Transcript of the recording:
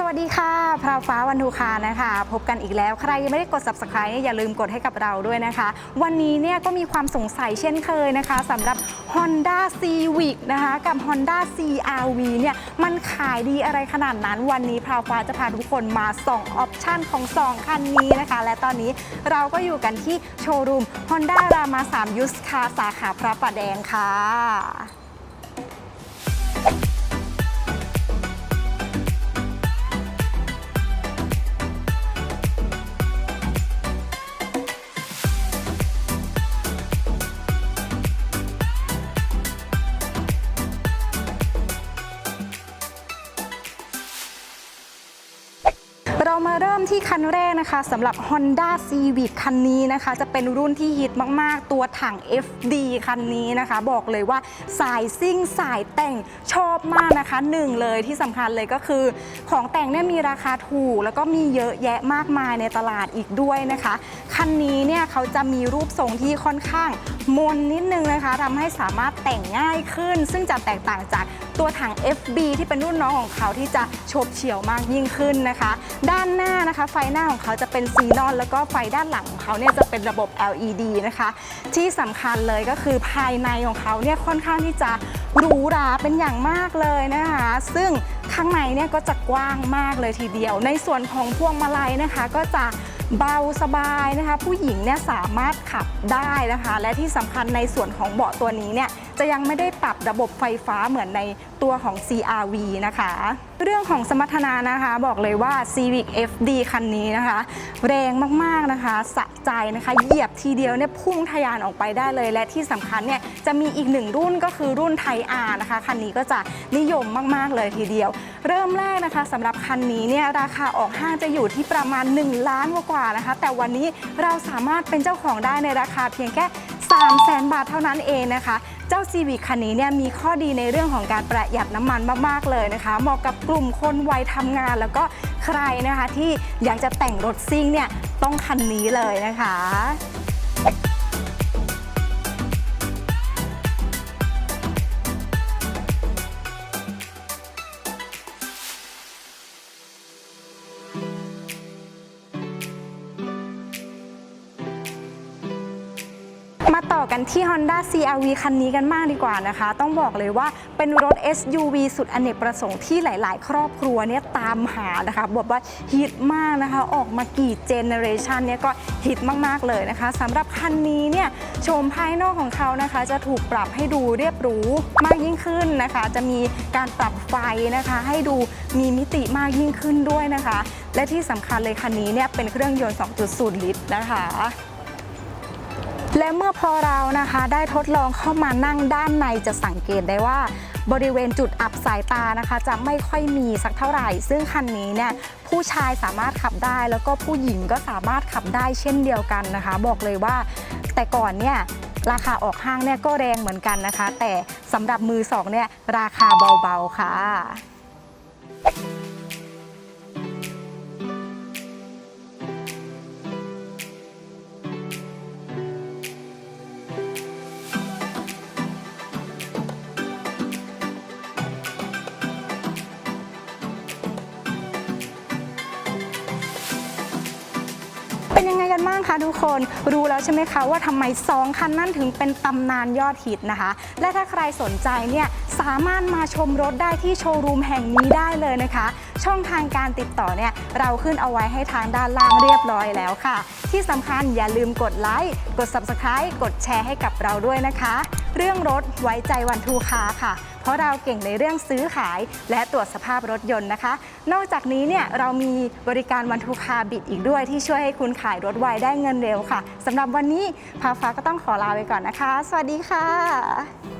สวัสดีค่ะพราวฟ้าวันทูคานะคะ พบกันอีกแล้ว ใครยังไม่ได้กด subscribe อย่าลืมกดให้กับเราด้วยนะคะ วันนี้เนี่ยก็มีความสงสัยเช่นเคยนะคะสำหรับ Honda Civic นะคะกับ Honda CRV เนี่ยมันขายดีอะไรขนาดนั้น วันนี้พราวฟ้าจะพาทุกคนมาส่องออปชันของ 2 คันนี้นะคะ และตอนนี้เราก็อยู่กันที่โชว์รูม Honda Rama 3 Use Car สาขาพระประแดงค่ะ มาเริ่มที่คันแรกนะคะสำหรับ Honda Civic คันนี้นะคะ จะเป็นรุ่นที่ฮิตมากๆ ตัวถัง FD คันนี้นะคะ บอกเลยว่าสายซิ่งสายแต่งชอบมากนะคะหนึ่งเลยที่สำคัญเลยก็คือ ของแต่งเนี่ยมีราคาถูก แล้วก็มีเยอะแยะมากมายในตลาดอีกด้วยนะคะ คันนี้เนี่ยเขาจะมีรูปทรงที่ค่อนข้างมนนิดนึงนะคะทำให้สามารถแต่งง่ายขึ้น ซึ่งจะแตกต่างจาก ตัวถัง FB ที่เป็นรุ่นน้องของเขาที่จะโฉบเฉี่ยวมากยิ่งขึ้นนะคะ ด้านหน้านะคะ ไฟหน้าของเขาจะเป็นซีนอน แล้วก็ไฟด้านหลังของเขาเนี่ยจะเป็นระบบ LED นะคะ ที่สำคัญเลยก็คือภายในของเขาเนี่ยค่อนข้างที่จะหรูหราเป็นอย่างมากเลยนะคะ ซึ่งข้างในเนี่ยก็จะกว้างมากเลยทีเดียว ในส่วนของพวงมาลัยนะคะ ก็จะเบาสบายนะคะ ผู้หญิงเนี่ยสามารถขับได้นะคะ และที่สำคัญในส่วนของเบาะตัวนี้เนี่ย จะยังไม่ได้ปรับระบบไฟฟ้าเหมือนในตัวของ CRV นะคะ เรื่องของสมรรถนะนะคะบอกเลยว่า Civic FD คันนี้นะคะ แรงมากๆนะคะสะใจนะคะเหยียบทีเดียวเนี่ยพุ่งทะยานออกไปได้เลย และที่สำคัญเนี่ยจะมีอีกหนึ่งรุ่นก็คือรุ่นไทอาร์นะคะคันนี้ก็จะนิยมมากๆเลยทีเดียว เริ่มแรกนะคะสำหรับคันนี้เนี่ยราคาออกห้างจะอยู่ที่ประมาณ 1 ล้านกว่าๆนะคะ แต่วันนี้เราสามารถเป็นเจ้าของได้ในราคาเพียงแค่3 0 0แสนบาทเท่านั้นเองนะคะ เจ้า Civic คันนี้เนี่ยมีข้อดีในเรื่องของการประหยัดน้ำมันมากๆเลยนะคะ เหมาะกับกลุ่มคนวัยทำงาน แล้วก็ใครนะคะที่อยากจะแต่งรถซิ่งเนี่ยต้องคันนี้เลยนะคะ มาต่อกันที่ Honda CRV คันนี้กันมากดีกว่านะคะ ต้องบอกเลยว่าเป็นรถ SUV สุดอเนกประสงค์ที่หลาย ๆ ครอบครัวเนี่ยตามหานะคะบอกว่าฮิตมากนะคะ ออกมากี่เจเนเรชันเนี่ยก็ฮิตมาก ๆ เลยนะคะสำหรับคันนี้เนี่ยโฉมภายนอกของเขานะคะ จะถูกปรับให้ดูเรียบหรูมากยิ่งขึ้นนะคะ จะมีการปรับไฟนะคะ ให้ดูมีมิติมากยิ่งขึ้นด้วยนะคะ และที่สำคัญเลยคันนี้เนี่ยเป็นเครื่องยนต์ 2.0 ลิตรนะคะ และเมื่อพอเรานะคะได้ทดลองเข้ามานั่งด้านในจะสังเกตได้ว่าบริเวณจุดอับสายตานะคะ จะไม่ค่อยมีสักเท่าไหร่ ซึ่งคันนี้เนี่ยผู้ชายสามารถขับได้ แล้วก็ผู้หญิงก็สามารถขับได้เช่นเดียวกันนะคะ บอกเลยว่าแต่ก่อนเนี่ยราคาออกห้างเนี่ยก็แรงเหมือนกันนะคะ แต่สำหรับมือสองเนี่ยราคาเบาๆค่ะ กันบ้างคะทุกคนรู้แล้วใช่ไหมคะว่าทำไม 2 คันนั่นถึงเป็นตำนานยอดฮิตนะคะ และถ้าใครสนใจเนี่ยสามารถมาชมรถได้ที่โชว์รูมแห่งนี้ได้เลยนะคะ ช่องทางการติดต่อเนี่ยเราขึ้นเอาไว้ให้ทางด้านล่างเรียบร้อยแล้วค่ะ ที่สำคัญอย่าลืมกดไลค์กด Subscribe กดแชร์ให้กับเราด้วยนะคะ เรื่องรถไว้ใจวันทูคาค่ะ ราะเราเก่งในเรื่องซื้อขาย และตรวจสภาพรถยนต์นะคะ นอกจากนี้เนี่ยเรามีบริการวันทูคาบิดอีกด้วยที่ช่วยให้คุณขายรถไวได้เงินเร็วค่ะสำหรับวันนี้พาฟ้าก็ต้องขอลาไปก่อนนะคะ สวัสดีค่ะ